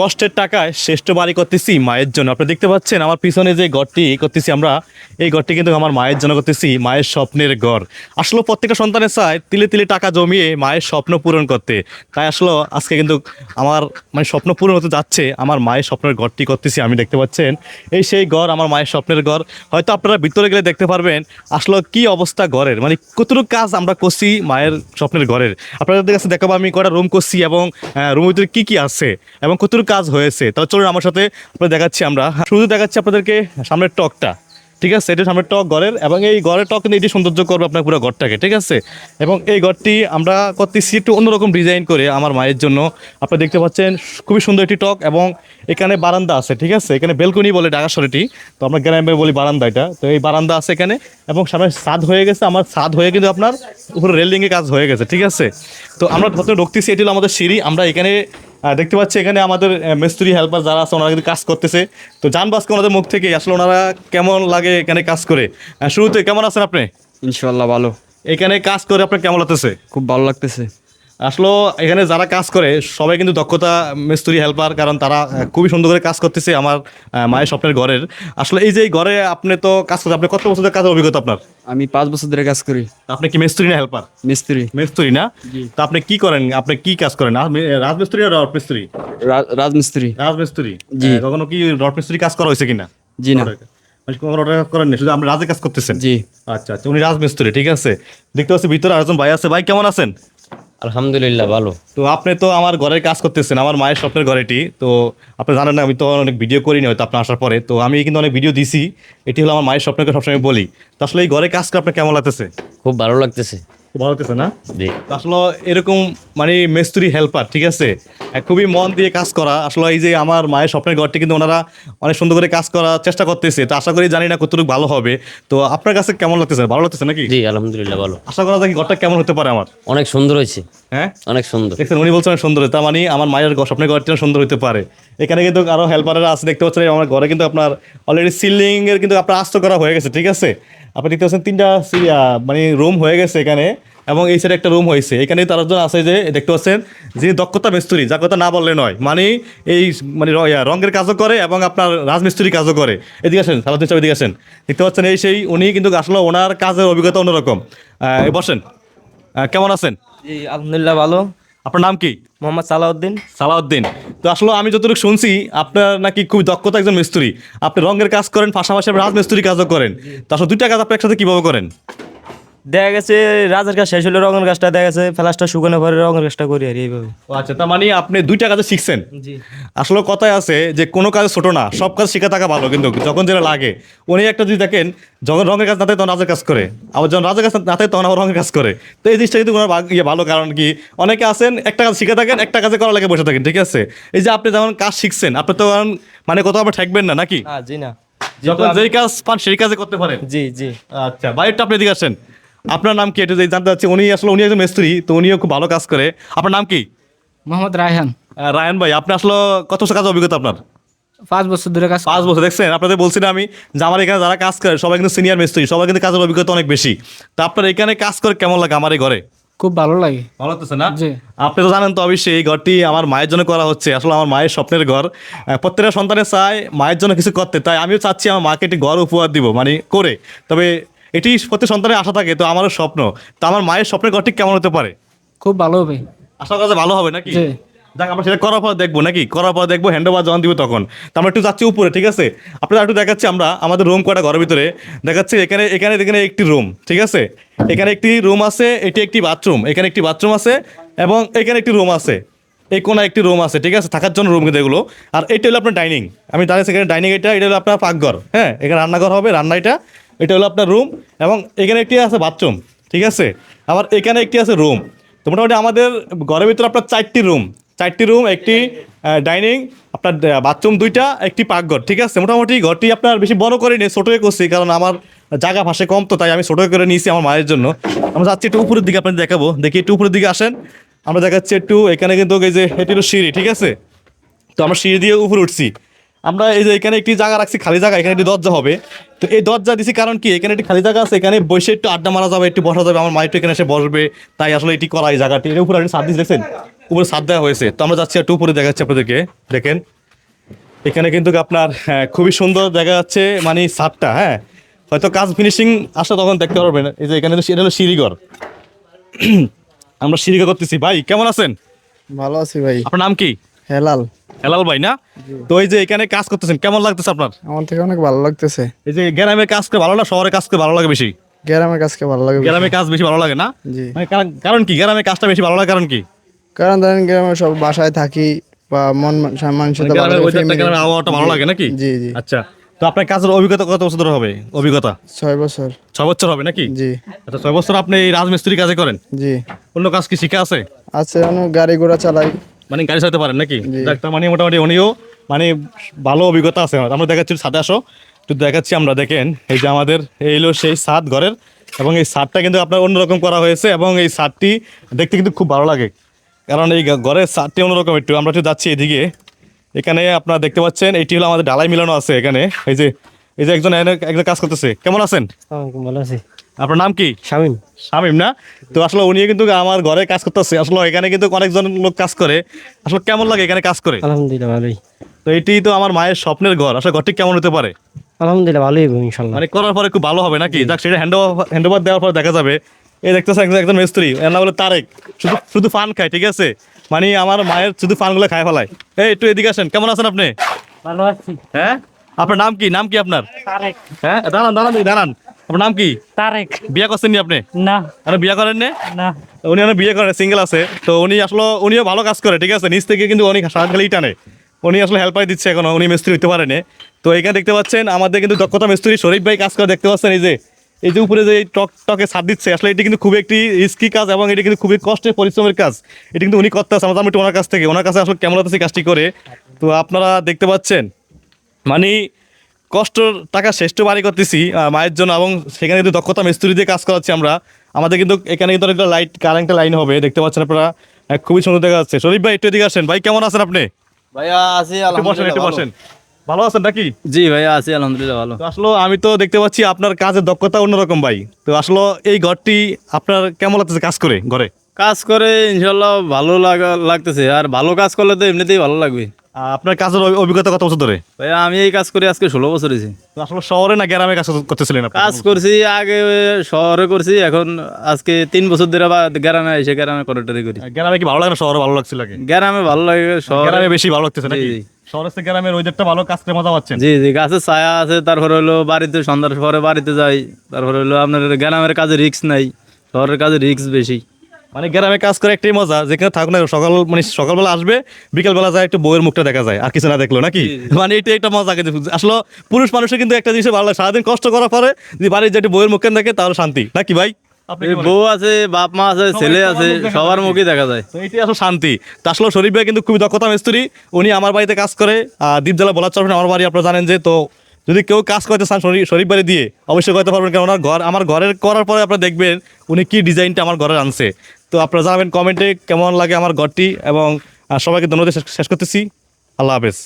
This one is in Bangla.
কষ্টের টাকায় শ্রেষ্ঠ বাড়ি করতেছি মায়ের জন্য। আপনি দেখতে পাচ্ছেন, আমার পিছনে যে ঘরটি করতেছি আমরা, এই ঘরটি কিন্তু আমার মায়ের জন্য করতেছি, মায়ের স্বপ্নের ঘর। আসলে প্রত্যেকটা সন্তানের চায় তিলে তিলে টাকা জমিয়ে মায়ের স্বপ্ন পূরণ করতে। তাই আসলে, আজকে কিন্তু আমার মানে স্বপ্ন পূরণ হতে যাচ্ছে, আমার মায়ের স্বপ্নের ঘরটি করতেছি আমি দেখতে পাচ্ছেন। এই সেই ঘর আমার মায়ের স্বপ্নের ঘর। হয়তো আপনারা ভিতরে গেলে দেখতে পারবেন, আসলে কি অবস্থা ঘরের? মানে কতটুকু কাজ আমরা করছি মায়ের স্বপ্নের ঘরের? আপনাদের কাছে দেখাবো, আমি কটা রুম করছি এবং রুমের ভিতরে কী কী আছে? এবং কতটুকু কাজ হয়েছে তাহলে চলুন আমার সাথে দেখাচ্ছি আমরা। শুধু দেখাচ্ছি আপনাদেরকে সামনের টকটা, ঠিক আছে? এটা সামনের টক ঘরের এবং এই ঘরের টক কিন্তু এটি সৌন্দর্য করবে আপনার পুরো ঘরটাকে, ঠিক আছে? এবং এই ঘরটি আমরা করতেছি একটু অন্যরকম ডিজাইন করে আমার মায়ের জন্য। আপনি দেখতে পাচ্ছেন, খুবই সুন্দর একটি টক এবং এখানে বারান্দা আছে, ঠিক আছে? এখানে বেলকনি বলে ঢাকা তো আমরা গ্রামে বলি বারান্দা এটা। তো এই বারান্দা আছে এখানে এবং সামনে ছাদ হয়ে গেছে। আমার ছাদ হয়ে কিন্তু আপনার উপরে রেলিংয়ে কাজ হয়ে গেছে, ঠিক আছে? তো আমরা প্রথমে ঢুকতেছি, এটি হলো আমাদের সিঁড়ি। আমরা এখানে দেখতে পাচ্ছি এখানে আমাদের মিস্ত্রি হেল্পার যারা আছে ওনারা কিন্তু কাজ করতেছে। তো জানব আজকে ওনাদের মুখ থেকে আসলে ওনারা কেমন লাগে এখানে কাজ করে? শুরুতে কেমন আছেন আপনি? ইনশাল্লাহ ভালো। এখানে কাজ করে আপনার কেমন লাগতেছে? খুব ভালো লাগতেছে। আসলে এখানে যারা কাজ করে সবাই কিন্তু দক্ষতা মিস্ত্রি হেল্পার কারণ তারা খুবই সুন্দর করে কাজ করতেছে আমার মায়ের স্বপ্নের ঘরের। আসলে এই যে ঘরে আপনি তো কাজ করতে আপনি কত বছরের কাজের অভিজ্ঞতা আপনার? আমি পাঁচ বছর ধরে কাজ করি। আপনি কি মিস্ত্রি না হেল্পার মিস্ত্রি। মিস্ত্রি না? তো আপনি কি করেন? আপনি কি কাজ করেন? রাজমিস্ত্রি না রড মিস্ত্রি? রাজমিস্ত্রি। রাজমিস্ত্রি। জি। কখনো কি রড মিস্ত্রি কাজ করা হয়েছে কিনা? জি না। মানে করেন শুধু আপনি রাজে কাজ করতেছেন? জি। আচ্ছা আচ্ছা উনি রাজমিস্ত্রি ঠিক আছে। দেখতে পাচ্ছি ভিতরে আরেকজন ভাই আছে। ভাই কেমন আছেন? আলহামদুলিল্লাহ ভালো। তো আপনি তো আমার ঘরের কাজ করতেছেন আমার মায়ের স্বপ্নের ঘরেটি। তো আপনি জানেন না আমি তো অনেক ভিডিও করিনি হয়তো আপনার আসার পরে। তো আমি কিন্তু অনেক ভিডিও দিছি এটি হলো আমার মায়ের স্বপ্নকে সবসময় বলি। তো আসলে এই ঘরে কাজ করে আপনার কেমন লাগতেছে? খুব ভালো লাগতেছে। ভালো লাগতেছে না? আসলে এরকম মানে মেস্তুরি হেল্পার ঠিক আছে? খুবই মন দিয়ে কাজ করা। আসলে এই যে আমার মায়ের স্বপ্নের ঘরটি কিন্তু ওনারা অনেক সুন্দর করে কাজ করার চেষ্টা করতেছে। তো আশা করি জানি না কতটুকু ভালো হবে। তো আপনার কাছে কেমন লাগতেছে? ভালো লাগতেছে নাকি? জি আলহামদুলিল্লাহ ভালো। আশা করা যায় ঘরটা কেমন হতে পারে আমার? অনেক সুন্দর হয়েছে। হ্যাঁ? অনেক সুন্দর। দেখছেন উনি বলছেন অনেক সুন্দর। তার মানে আমার মায়ের স্বপ্নের ঘরটি সুন্দর হতে পারে। এখানে কিন্তু আরও হেল্পাররা আছে দেখতে পাচ্ছেন আমার ঘরে কিন্তু আপনার অলরেডি সিলিং এর কিন্তু আপনার আস্ত করা হয়ে গেছে ঠিক আছে? আপনি দেখতে পাচ্ছেন তিনটা মানে রুম হয়ে গেছে এখানে। এবং এই সাইডে একটা রুম হয়েছে। এখানে তার একজন আছে যে দেখতে পাচ্ছেন যিনি দক্ষতা মিস্ত্রি যা কথা না বললে নয়। মানে এই মানে রঙের কাজও করে এবং আপনার রাজমিস্ত্রি কাজও করে। এদিকে আসেন সালাদিন সাহেব এদিকে আসেন। দেখতে পাচ্ছেন এই সেই উনি কিন্তু আসলে ওনার কাজের অভিজ্ঞতা অন্যরকম। বসেন। কেমন আছেন? জি আলহামদুলিল্লাহ ভালো। আপনার নাম কি? মোহাম্মদ সালাউদ্দিন। সালাউদ্দিন। তো আসলে আমি যতটুকু শুনছি আপনার নাকি খুব দক্ষতা একজন মিস্ত্রি। আপনি রঙের কাজ করেন পাশাপাশি আপনি রাজমিস্ত্রি কাজও করেন। তো আসলে দুইটা কাজ আপনি একসাথে কীভাবে করেন? দেখা গেছে রাজার কাজ শেষ হলে রঙের কাজটা দেখা গেছে ফ্লাসটা শুকানো পরে রঙের কাজটা করি আর এইভাবে। ও আচ্ছা তার মানে আপনি দুইটা কাজে শিখছেন? জি। আসলে কথায় আছে যে কোনো কাজ ছোট না সব কাজ শিখে থাকা ভালো কিন্তু যখন যেটা লাগে। উনি একটা যদি দেখেন যখন রঙের কাজ না থাকে তখন রাজের কাজ করে আবার যখন রাজের কাজ না থাকে তখন আবার রঙের কাজ করে। তো এই জিনিসটা কিন্তু ওনার ভাগ- ইয়ে ভালো কারণ কি অনেকে আছেন একটা কাজ শিখে থাকেন একটা কাজে করা লাগে বসে থাকেন ঠিক আছে? এই যে আপনি যেমন কাজ শিখছেন আপনি তো এখন মানে কোথাও আবার ঠেকবেন না নাকি? জি না। যখন যেই কাজ পান সেই কাজে করতে পারেন। জি জি। আচ্ছা বাইরটা আপনি এদিকে আসেন। আপনার নাম কি? এটা জানতে চাচ্ছি উনি আসলে উনি একজন মিস্ত্রি তো উনিও খুব ভালো কাজ করে। আপনার নাম কি? মোহাম্মদ রায়হান। রায়ন ভাই আপনি আসলে কত বছর কাজ অভিজ্ঞতা আপনার? পাঁচ বছর ধরে কাজ পাঁচ বছর দেখছেন? আপনাদের বলছি না আমি যে আমার এখানে যারা কাজ করে সবাই কিন্তু সিনিয়র মিস্ত্রি সবাই কিন্তু কাজের অভিজ্ঞতা অনেক বেশি। তো আপনার এখানে কাজ করে কেমন লাগে আমার এই ঘরে? খুব ভালো লাগে। ভালো লাগতেছে না? আপনি তো জানেন তো অবশ্যই এই ঘরটি আমার মায়ের জন্য করা হচ্ছে। আসলে আমার মায়ের স্বপ্নের ঘর। প্রত্যেকটা সন্তানের চায় মায়ের জন্য কিছু করতে। তাই আমিও চাচ্ছি আমার মাকে একটি ঘর উপহার দিব মানে করে। তবে এটি প্রত্যেক সন্তানের আশা থাকে তো আমারও স্বপ্ন। তো আমার মায়ের স্বপ্নের ঘরটি কেমন হতে পারে? খুব ভালো হবে। আশা করা ভালো হবে নাকি। যাক আমরা সেটা করার পর দেখব নাকি? করার পর দেখব হ্যান্ড ওভার যখন দিব তখন। তো আমরা একটু যাচ্ছি উপরে ঠিক আছে? আপনারা একটু দেখাচ্ছি আমরা আমাদের রুম কয়টা ঘরের ভিতরে। দেখাচ্ছি এখানে এখানে এখানে একটি রুম ঠিক আছে? এখানে একটি রুম আছে এটি একটি বাথরুম এখানে একটি বাথরুম আছে এবং এখানে একটি রুম আছে। এই কোনা একটি রুম আছে ঠিক আছে? থাকার জন্য রুম কিন্তু এগুলো। আর এটা হলো আপনার ডাইনিং আমি দাঁড়িয়েছি এখানে ডাইনিং এটা এটা হলো আপনার পাকঘর হ্যাঁ? এখানে রান্নাঘর হবে রান্না এটা এটা হলো আপনার রুম এবং এখানে একটি আছে বাথরুম ঠিক আছে? আবার এখানে একটি আছে রুম তো মোটামুটি আমাদের ঘরের ভিতরে আপনার চারটি রুম চারটি রুম একটি ডাইনিং আপনার বাথরুম দুইটা, একটি পাকঘর, ঠিক আছে? মোটামুটি ঘরটি আপনার বেশি বড় করে নিয়ে ছোটোই করছি, কারণ আমার জায়গা ভাষে কম তো, তাই আমি ছোটো করে নিয়েছি আমার মায়ের জন্য। আমরা যাচ্ছি একটু উপরের দিকে আপনাদের দেখাবো। দেখি একটু উপরের দিকে আসেন। আমরা দেখাচ্ছি একটু, এখানে কিন্তু যে, এটি সিঁড়ি, ঠিক আছে? তো আমরা সিঁড়ি দিয়ে উপরে উঠছি। আমরা এই যে এখানে একটি জায়গা রাখছি খালি জায়গা এখানে একটি দরজা হবে। তো এই দরজা দিছি কারণ কি? এখানে একটি খালি জায়গা আছে এখানে বসে একটু আড্ডা মারা যাবে একটু বসা যাবে আমার মা একটু এখানে এসে বসবে। তাই আসলে এটি করা এই জায়গাটি। এর উপরে আপনি সার্ভিস দেখছেন? উপরে ছাদ দেওয়া হয়েছে। তো আমরা যাচ্ছি একটু উপরে দেখাচ্ছি আপনাদেরকে। দেখেন এখানে কিন্তু আপনার হ্যাঁ, খুবই সুন্দর দেখা যাচ্ছে মানে ছাদটা হ্যাঁ। হয়তো কাজ ফিনিশিং আসলে তখন দেখতে পারবেন। এই যে এখানে এটা হলো সিঁড়িঘর। আমরা সিঁড়িঘর করতেছি। ভাই কেমন আছেন? ভালো আছি ভাই। আপনার নাম কি? হেলাল। হেলাল ভাই না? তো এই যে এখানে কাজ করতেছেন কেমন লাগতেছে আপনার? আমার থেকে অনেক ভালো লাগতেছে। এই যে গ্রামে কাজ করে ভালো না শহরে কাজ করে ভালো লাগে বেশি? গ্রামের কাজকে ভালো লাগে। গ্রামে কাজ বেশি ভালো লাগে না? জি। মানে কারণ- কি? গ্রামে কাজটা বেশি ভালো লাগে কারণ কি? কারণ ধরেন গ্রামে সব বাসায় থাকি বা মন মানসিকতা মানে আবহাওয়াটা ভালো লাগে নাকি? জি জি। আচ্ছা। তো আপনার কাজের অভিজ্ঞতা কত বছর ধরে হবে? অভিজ্ঞতা? ছয় বছর। ছয় বছর হবে নাকি? জি। আচ্ছা ছয় বছর আপনি রাজমিস্ত্রি কাজে করেন? জি। অন্য কাজ কি শিখে আছে? আছে গাড়ি ঘোড়া চালাই। মানে গাড়ি চালাতে পারেন নাকি? ডাক্তার মানে মোটামুটি উনিও মানে ভালো অভিজ্ঞতা আছে। আমরা দেখাচ্ছি সাথে আসো। একটু দেখাচ্ছি আমরা দেখেন। এই যে আমাদের এই হলো সেই সাত ঘরের এবং এই সাতটা কিন্তু আপনার অন্যরকম করা হয়েছে এবং এই সাতটি দেখতে কিন্তু খুব ভালো লাগে। কারণ এই ঘরের সাতটি অন্যরকম একটু। আমরা একটু যাচ্ছি এদিকে। এখানে আপনারা দেখতে পাচ্ছেন এইটি হলো আমাদের ডালাই মিলানো আছে এখানে। এই যে এই যে একজন একজন কাজ করতেছে। কেমন আছেন? ভালো আছি। আপনার নাম কি? শামিম। শামিম না? তো আসলে উনি কিন্তু আমার ঘরে কাজ করতেছে। আসলে এখানে কিন্তু অনেকজন লোক কাজ করে। আসলে কেমন লাগে এখানে কাজ করে? আলহামদুলিল্লাহ ভালোই। তো এটি তো আমার মায়ের স্বপ্নের ঘর। আসলে ঘরটি কেমন হতে পারে? আলহামদুলিল্লাহ ভালোই হবে ইনশাল্লাহ। মানে করার পরে খুব ভালো হবে নাকি? যাক সেটা হ্যান্ড হ্যান্ড ওভার দেওয়ার পর দেখা যাবে। এই দেখতেছে একজন একজন মিস্ত্রি। এর নাম হলো তারেক। শুধু শুধু ফান খায় ঠিক আছে? মানে আমার মায়ের শুধু ফানগুলো খায় ফেলায়। এই একটু এদিকে আসেন। কেমন আছেন আপনি? ভালো আছি। হ্যাঁ? আপনার নাম কি? নাম কি আপনার? তারেক। হ্যাঁ দাঁড়ান দাঁড়ান দাঁড়ান আপনার নাম কি? তারেক। বিয়ে করছেন নি আপনি? না। আপনি বিয়ে করেন নি? না। উনি অনেক বিয়ে করেন সিঙ্গেল আছে। তো উনি আসলে উনিও ভালো কাজ করে ঠিক আছে? নিচ থেকে কিন্তু উনি সারাত খালি টানে। উনি আসলে হেল্পার দিচ্ছে এখন উনি মিস্ত্রি হইতে পারেনি। তো এখানে দেখতে পাচ্ছেন আমাদের কিন্তু দক্ষতা মিস্ত্রি শরীফ ভাই কাজ করে দেখতে পাচ্ছেন এই যে এই যে উপরে যে এই টক টকে ছাদ দিচ্ছে আসলে এটি কিন্তু খুব একটি রিস্কি কাজ এবং এটি কিন্তু খুবই কষ্টের পরিশ্রমের কাজ। এটি কিন্তু উনি করতে আসে আমরা একটু ওনার কাছ থেকে ওনার কাছে আসলে কেমন কাজটি করে? তো আপনারা দেখতে পাচ্ছেন মানে কষ্ট টাকা শ্রেষ্ঠ বাড়ি করতেছি মায়ের জন্য এবং সেখানে কিন্তু দক্ষতা মিস্ত্রি দিয়ে কাজ করাচ্ছি আমরা। আমাদের কিন্তু এখানে কিন্তু একটা লাইট কারেন্টের লাইন হবে দেখতে পাচ্ছেন আপনারা খুবই সুন্দর দেখা যাচ্ছে। শরীফ ভাই একটু এদিকে আসেন। ভাই কেমন আছেন আপনি? ভাইয়া আছি বসেন একটু বসেন। ভালো আছেন নাকি? জি ভাইয়া আছি আলহামদুলিল্লাহ ভালো। আসলে আমি তো দেখতে পাচ্ছি আপনার কাজের দক্ষতা অন্যরকম ভাই। তো আসলে এই ঘরটি আপনার কেমন লাগতেছে কাজ করে ঘরে? কাজ করে ইনশাল্লাহ ভালো লাগা লাগতেছে। আর ভালো কাজ করলে তো এমনিতেই ভালো লাগবে। আপনার কাজের অভিজ্ঞতা কত বছর ধরে? ভাইয়া আমি এই কাজ করি আজকে ষোলো বছর হয়েছে। তো আসলে শহরে না গ্রামে কাজ করতেছিলেন কাজ করছি আগে শহরে করছি এখন আজকে তিন বছর ধরে বা গ্রামে এসে গ্রামে কন্ট্রাক্টারি করি। গ্রামে কি ভালো লাগে না? শহরে ভালো লাগছিল লাগে গ্রামে ভালো লাগে শহরে গ্রামে বেশি ভালো লাগতেছে নাকি। শহরের থেকে গ্রামের ওয়েদারটা ভালো কাজ করে মজা পাচ্ছেন। জি জি গাছের ছায়া আছে তারপরে হলো বাড়িতে সন্ধ্যার পরে বাড়িতে যাই তারপরে হলো আপনার গ্রামের কাজে রিস্ক নাই শহরের কাজে রিস্ক বেশি। মানে গ্রামে কাজ করে একটাই মজা যেখানে থাকুক না সকাল মানে সকালবেলা আসবে বিকেলবেলা যায় একটু বইয়ের মুখটা দেখা যায় আর কিছু না দেখল নাকি? মানে এটা একটা মজা কিন্তু আসলে পুরুষ মানুষের কিন্তু একটা জিনিস ভালো লাগে সারাদিন কষ্ট করার পরে যদি বাড়ির যে একটু বইয়ের মুখে দেখে তাহলে শান্তি। নাকি ভাই? বউ আছে বাপ মা আছে ছেলে আছে সবার মুখে দেখা যায়। এটাই আসলে শান্তি। তো আসলে শরীফ ভাই কিন্তু খুবই দক্ষতা মিস্ত্রি উনি আমার বাড়িতে কাজ করে আর দ্বীপজলা বলার চরফে আমার বাড়ি আপনারা জানেন যে তো যদি কেউ কাজ করতে চান শরীফ শরীফ বাড়ি দিয়ে অবশ্যই করতে পারবেন। কারণ ওনার ঘর আমার ঘরের করার পরে আপনারা দেখবেন উনি কি ডিজাইনটা আমার ঘরে আনছে। তো আপনারা জানাবেন কমেন্টে কেমন লাগে আমার ঘরটি এবং সবাইকে ধন্যবাদ শেষ- করতেছি। আল্লাহ হাফেজ।